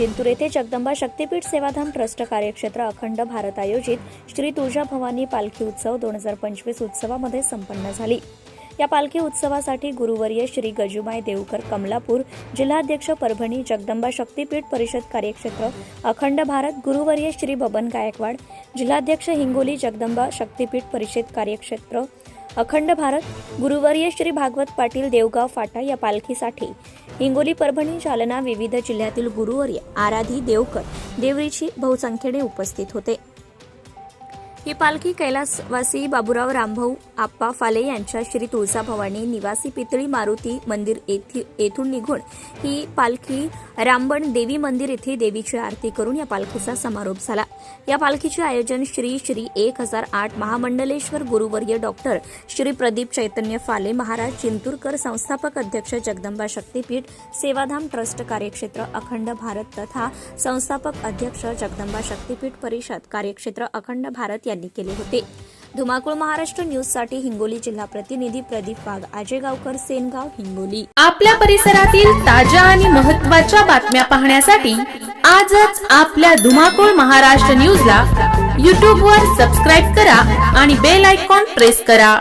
जिंतूर येथे जगदंबा शक्तीपीठ सेवाधाम ट्रस्ट कार्यक्षेत्र अखंड भारत आयोजित श्री तुळजा भवानी पालखी उत्सव दोन हजार पंचवीस उत्सवामध्ये संपन्न झाली. या पालखी उत्सवासाठी गुरुवर्य श्री गजुबाई देवकर कमलापूर जिल्हाध्यक्ष परभणी जगदंबा शक्तीपीठ परिषद कार्यक्षेत्र अखंड भारत गुरुवर्य श्री बबन गायकवाड जिल्हाध्यक्ष हिंगोली जगदंबा शक्तीपीठ परिषद कार्यक्षेत्र अखंड भारत गुरुवर्य श्री भागवत पाटील देवगाव फाटा या पालखीसाठी हिंगोली परभणी जालना विविध जिल्ह्यातील गुरुवर्य आराधी देवकर देवरीची बहुसंख्येने उपस्थित होते. ही पालखी कैलासवासी बाबुराव रामभाऊ आप्पा फाले यांच्या श्री तुळजाभवानी निवासी पितळी मारुती मंदिर येथून निघून ही पालखी रामबण देवी मंदिर येथे देवीची आरती करून या पालखीचा समारोप झाला. या पालखीचे आयोजन श्री श्री एक हजार आठ महामंडलेश्वर गुरुवर्य डॉक्टर श्री प्रदीप चैतन्य फाले महाराज चिंतूरकर संस्थापक अध्यक्ष जगदंबा शक्तीपीठ सेवाधाम ट्रस्ट कार्यक्षेत्र अखंड भारत तथा संस्थापक अध्यक्ष जगदंबा शक्तीपीठ परिषद कार्यक्षेत्र अखंड भारत यांनी केले होते. धुमाकूळ महाराष्ट्र न्यूजसाठी हिंगोली जिल्हा प्रतिनिधी प्रदीप वाघ आजेगावकर सेनगाव हिंगोली. आपल्या परिसरातील ताज्या आणि महत्त्वाच्या बातम्या पाहण्यासाठी आजच आपल्या धुमाकूळ महाराष्ट्र न्यूजला यूट्यूबवर सबस्क्राईब करा आणि बेल आयकॉन प्रेस करा.